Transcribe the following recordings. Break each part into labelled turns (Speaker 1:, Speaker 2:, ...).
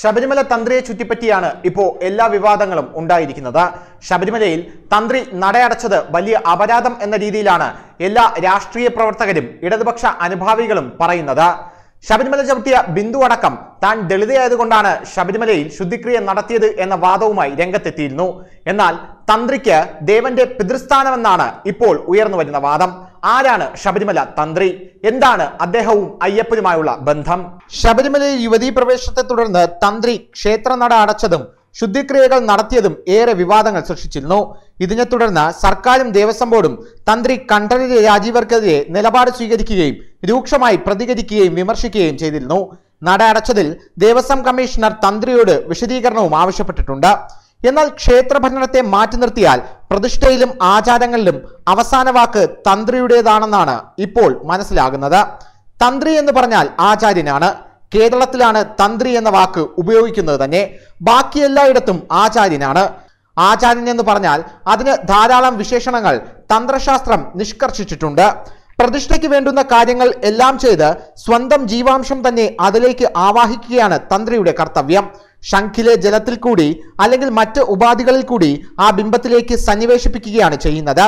Speaker 1: ശബരിമല തന്ത്രിയെ ചുറ്റിപ്പറ്റിയാണ് ഇപ്പോൾ എല്ലാ വിവാദങ്ങളും ഉണ്ടായിരിക്കുന്നത്. ശബരിമലയിൽ തന്ത്രി നടയടച്ചത് വലിയ അപരാധം എന്ന രീതിയിലാണ് എല്ലാ രാഷ്ട്രീയ പ്രവർത്തകരും ഇടതുപക്ഷ അനുഭാവികളും പറയുന്നത്. ശബരിമല ചവിട്ടിയ ബിന്ദു അടക്കം താൻ ദളിതയായതുകൊണ്ടാണ് ശബരിമലയിൽ ശുദ്ധിക്രിയ നടത്തിയത് എന്ന വാദവുമായി രംഗത്തെത്തിയിരുന്നു. എന്നാൽ തന്ത്രിക്ക് ദേവന്റെ പിതൃസ്ഥാനമെന്നാണ് ഇപ്പോൾ ഉയർന്നു വരുന്ന വാദം. ആരാണ് ശബരിമല തന്ത്രി? എന്താണ് അദ്ദേഹവും അയ്യപ്പനുമായുള്ള ബന്ധം? ശബരിമലയിൽ യുവതീ പ്രവേശത്തെ തുടർന്ന് തന്ത്രി ക്ഷേത്രനട അടച്ചതും ശുദ്ധിക്രിയകൾ നടത്തിയതും ഏറെ വിവാദങ്ങൾ സൃഷ്ടിച്ചിരുന്നു. ഇതിനെ തുടർന്ന് സർക്കാരും ദേവസ്വം ബോർഡും തന്ത്രി കണ്ഠരര് രാജീവർക്കെതിരെ നിലപാട് സ്വീകരിക്കുകയും രൂക്ഷമായി പ്രതികരിക്കുകയും വിമർശിക്കുകയും ചെയ്തിരുന്നു. നട അടച്ചതിൽ ദേവസ്വം കമ്മീഷണർ തന്ത്രിയോട് വിശദീകരണവും ആവശ്യപ്പെട്ടിട്ടുണ്ട്. എന്നാൽ ക്ഷേത്രഭരണത്തെ മാറ്റി നിർത്തിയാൽ പ്രതിഷ്ഠയിലും ആചാരങ്ങളിലും അവസാന വാക്ക് തന്ത്രിയുടേതാണെന്നാണ് ഇപ്പോൾ മനസ്സിലാകുന്നത്. തന്ത്രി എന്ന് പറഞ്ഞാൽ ആചാര്യനാണ്. കേരളത്തിലാണ് തന്ത്രി എന്ന വാക്ക് ഉപയോഗിക്കുന്നത് തന്നെ. ബാക്കി എല്ലായിടത്തും ആചാര്യനാണ്. ആചാര്യൻ എന്ന് പറഞ്ഞാൽ അതിന് ധാരാളം വിശേഷണങ്ങൾ തന്ത്രശാസ്ത്രം നിഷ്കർഷിച്ചിട്ടുണ്ട്. പ്രതിഷ്ഠയ്ക്ക് വേണ്ടുന്ന കാര്യങ്ങൾ എല്ലാം ചെയ്ത് സ്വന്തം ജീവാംശം തന്നെ അതിലേക്ക് ആവാഹിക്കുകയാണ് തന്ത്രിയുടെ കർത്തവ്യം. ശംഖിലെ ജലത്തിൽ കൂടി അല്ലെങ്കിൽ മറ്റ് ഉപാധികളിൽ കൂടി ആ ബിംബത്തിലേക്ക് സന്നിവേശിപ്പിക്കുകയാണ് ചെയ്യുന്നത്.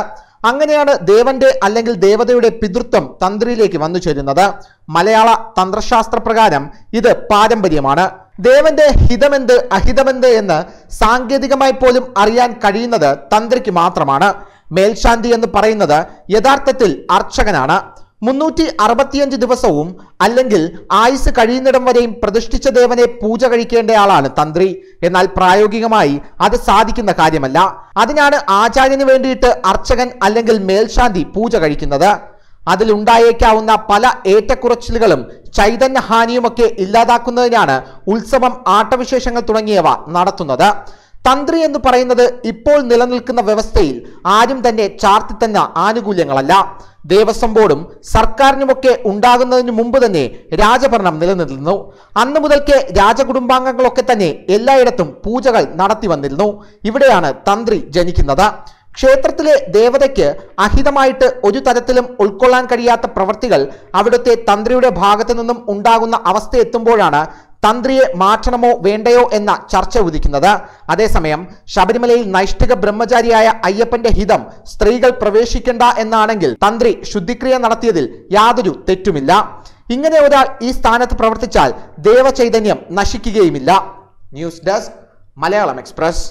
Speaker 1: അങ്ങനെയാണ് ദേവന്റെ അല്ലെങ്കിൽ ദേവതയുടെ പിതൃത്വം തന്ത്രിയിലേക്ക് വന്നു ചേരുന്നത്. മലയാള തന്ത്രശാസ്ത്ര പ്രകാരം ഇത് പാരമ്പര്യമാണ്. ദേവന്റെ ഹിതമെന്ത് അഹിതമെന്ത് എന്ന് സാങ്കേതികമായി പോലും അറിയാൻ കഴിയുന്നത് തന്ത്രിക്ക് മാത്രമാണ്. മേൽശാന്തി എന്ന് പറയുന്നത് യഥാർത്ഥത്തിൽ അർച്ചകനാണ്. മുന്നൂറ്റി അറുപത്തിയഞ്ച് ദിവസവും അല്ലെങ്കിൽ ആയുസ് കഴിയുന്നിടം വരെയും പ്രതിഷ്ഠിച്ച ദേവനെ പൂജ കഴിക്കേണ്ട ആളാണ് തന്ത്രി. എന്നാൽ പ്രായോഗികമായി അത് സാധിക്കുന്ന കാര്യമല്ല. അതിനാണ് ആചാര്യന് വേണ്ടിയിട്ട് അർച്ചകൻ അല്ലെങ്കിൽ മേൽശാന്തി പൂജ കഴിക്കുന്നത്. അതിലുണ്ടായേക്കാവുന്ന പല ഏറ്റക്കുറച്ചിലുകളും ചൈതന്യഹാനിയുമൊക്കെ ഇല്ലാതാക്കുന്നതിനാണ് ഉത്സവം ആട്ടവിശേഷങ്ങൾ തുടങ്ങിയവ നടത്തുന്നത്. തന്ത്രി എന്ന് പറയുന്നത് ഇപ്പോൾ നിലനിൽക്കുന്ന വ്യവസ്ഥയിൽ ആരും തന്നെ ചാർത്തി തന്ന ആനുകൂല്യങ്ങളല്ല. ദേവസ്വം ബോർഡും സർക്കാരിനുമൊക്കെ ഉണ്ടാകുന്നതിന് മുമ്പ് തന്നെ രാജഭരണം നിലനിന്നിരുന്നു. അന്ന് മുതൽക്കേ രാജകുടുംബാംഗങ്ങളൊക്കെ തന്നെ എല്ലായിടത്തും പൂജകൾ നടത്തി വന്നിരുന്നു. ഇവിടെയാണ് തന്ത്രി ജനിക്കുന്നത്. ക്ഷേത്രത്തിലെ ദേവതയ്ക്ക് അഹിതമായിട്ട് ഒരു തരത്തിലും ഉൾക്കൊള്ളാൻ കഴിയാത്ത പ്രവൃത്തികൾ അവിടുത്തെ തന്ത്രിയുടെ ഭാഗത്തു നിന്നും ഉണ്ടാകുന്ന അവസ്ഥ എത്തുമ്പോഴാണ് തന്ത്രിയെ മാറ്റണമോ വേണ്ടയോ എന്ന ചർച്ച ഉദിക്കുന്നത്. അതേസമയം ശബരിമലയിൽ നൈഷ്ഠിക ബ്രഹ്മചാരിയായ അയ്യപ്പന്റെ ഹിതം സ്ത്രീകൾ പ്രവേശിക്കേണ്ട എന്നാണെങ്കിൽ തന്ത്രി ശുദ്ധിക്രിയ നടത്തിയതിൽ യാതൊരു തെറ്റുമില്ല. ഇങ്ങനെ ഒരാൾ ഈ സ്ഥാനത്ത് പ്രവർത്തിച്ചാൽ ദേവചൈതന്യം നശിക്കുകയുമില്ല. News desk Malayalam Express.